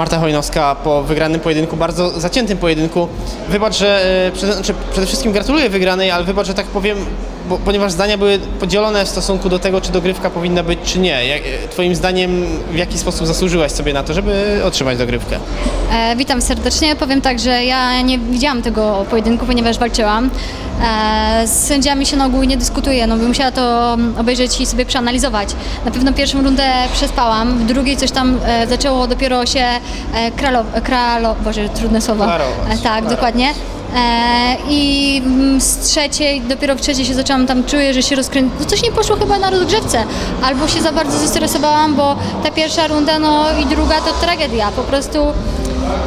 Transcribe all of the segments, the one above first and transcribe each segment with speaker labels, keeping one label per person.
Speaker 1: Marta Hojnowska po wygranym pojedynku, bardzo zaciętym pojedynku. Wybacz, że e, przede, znaczy przede wszystkim gratuluję wygranej, ale wybacz, że tak powiem, bo, ponieważ zdania były podzielone w stosunku do tego, czy dogrywka powinna być, czy nie. Jak, e, twoim zdaniem w jaki sposób zasłużyłaś sobie na to, żeby otrzymać dogrywkę?
Speaker 2: E, witam serdecznie. Powiem tak, że ja nie widziałam tego pojedynku, ponieważ walczyłam. E, z sędziami się na ogół nie dyskutuje, no bym musiała to obejrzeć i sobie przeanalizować. Na pewno pierwszą rundę przespałam, w drugiej coś tam e, zaczęło dopiero się e, kralo, kralo, boże, trudne słowa.
Speaker 1: Klarować.
Speaker 2: Tak, dokładnie. I mm, z trzeciej, dopiero w trzeciej się zaczęłam tam czuję, że się rozkręcić. No coś nie poszło chyba na rozgrzewce. Albo się za bardzo zestresowałam, bo ta pierwsza runda, no i druga to tragedia. Po prostu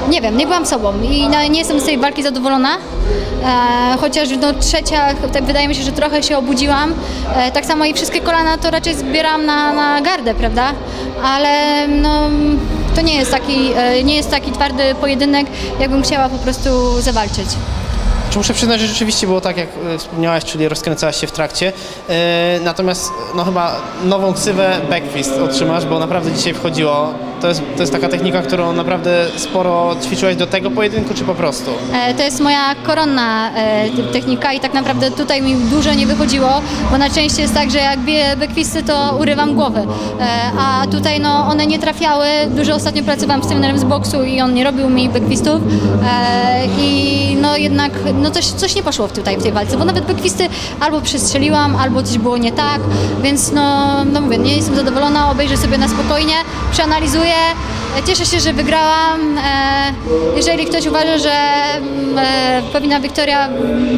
Speaker 2: nie wiem, nie byłam sobą i nie jestem z tej walki zadowolona. E, chociaż no, trzecia, tak wydaje mi się, że trochę się obudziłam. E, tak samo i wszystkie kolana to raczej zbieram na, na gardę, prawda? Ale no, to nie jest, taki, e, nie jest taki twardy pojedynek, jakbym chciała po prostu zawalczyć.
Speaker 1: Czy muszę przyznać, że rzeczywiście było tak, jak e, wspomniałaś, czyli rozkręcałaś się w trakcie. E, natomiast no chyba nową ksywę backfist otrzymasz, bo naprawdę dzisiaj wchodziło. To jest, to jest taka technika, którą naprawdę sporo ćwiczyłaś do tego pojedynku, czy po prostu?
Speaker 2: E, To jest moja koronna e, technika i tak naprawdę tutaj mi dużo nie wychodziło, bo najczęściej jest tak, że jak biję bekwisty, to urywam głowy, E, a tutaj no, one nie trafiały. Dużo ostatnio pracowałam z trenerem z boksu i on nie robił mi bekwistów E, i no jednak no coś, coś nie poszło tutaj w tej walce, bo nawet bekwisty albo przestrzeliłam, albo coś było nie tak, więc no, no mówię, nie jestem zadowolona, obejrzę sobie na spokojnie, przeanalizuję, E, Cieszę się, że wygrałam. E, Jeżeli ktoś uważa, że mm, e, powinna Wiktoria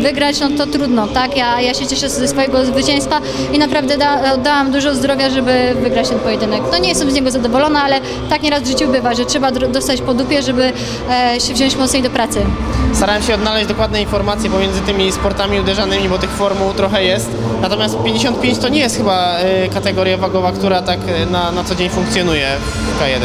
Speaker 2: wygrać, no to trudno, tak? Ja, ja się cieszę ze swojego zwycięstwa i naprawdę da, oddałam dużo zdrowia, żeby wygrać ten pojedynek. No nie jestem z niego zadowolona, ale tak nieraz w życiu bywa, że trzeba dostać po dupie, żeby e, się wziąć mocniej do pracy.
Speaker 1: Starałem się odnaleźć dokładne informacje pomiędzy tymi sportami uderzanymi, bo tych formuł trochę jest. Natomiast 55 to nie jest chyba kategoria wagowa, która tak na, na co dzień funkcjonuje w K1.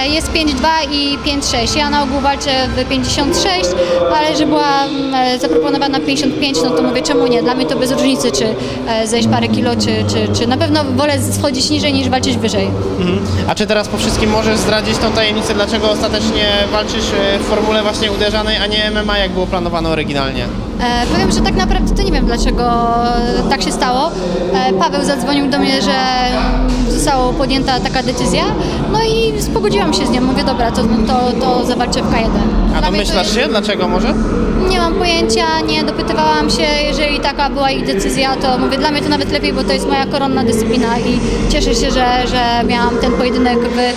Speaker 2: E, Jest 5-2 i 5-6. Ja na ogół walczę w 56, ale że była mm, e, zaproponowana 55, no to mówię czemu nie. Dla mnie to bez różnicy, czy e, zejść parę kilo, czy, czy, czy na pewno wolę schodzić niżej niż walczyć wyżej.
Speaker 1: Mhm. A czy teraz po wszystkim możesz zdradzić tą tajemnicę, dlaczego ostatecznie walczysz y, w formule właśnie uderzanej, a nie MMA, jak było planowane oryginalnie?
Speaker 2: E, powiem, że tak naprawdę to nie wiem dlaczego tak się stało. E, Paweł zadzwonił do mnie, że została podjęta taka decyzja, no i pogodziłam się z nią. Mówię, dobra, to, to, to zawalczę w K1.
Speaker 1: A
Speaker 2: Dla mnie
Speaker 1: domyślasz
Speaker 2: jest-
Speaker 1: się, dlaczego może?
Speaker 2: Nie mam pojęcia, nie dopytywałam się, jeżeli taka była ich decyzja, to mówię, dla mnie to nawet lepiej, bo to jest moja koronna dyscyplina i cieszę się, że, że miałam ten pojedynek w e,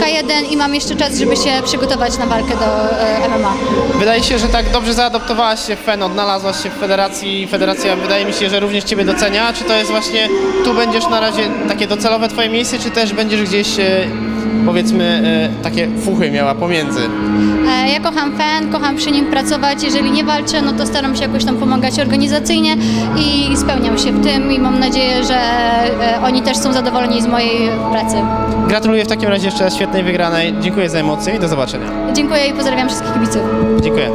Speaker 2: K1 i mam jeszcze czas, żeby się przygotować na walkę do e, MMA.
Speaker 1: Wydaje się, że tak dobrze zaadoptowałaś się w FEN, odnalazłaś się w federacji federacja wydaje mi się, że również Ciebie docenia. Czy to jest właśnie, tu będziesz na razie takie docelowe Twoje miejsce, czy też będziesz gdzieś, e, powiedzmy, takie fuchy miała pomiędzy?
Speaker 2: Ja kocham fan, kocham przy nim pracować. Jeżeli nie walczę, no to staram się jakoś tam pomagać organizacyjnie i spełniam się w tym i mam nadzieję, że e, oni też są zadowoleni z mojej pracy.
Speaker 1: Gratuluję w takim razie jeszcze świetnej wygranej. Dziękuję za emocje i do zobaczenia.
Speaker 2: Dziękuję i pozdrawiam wszystkich kibiców.
Speaker 1: Dziękuję.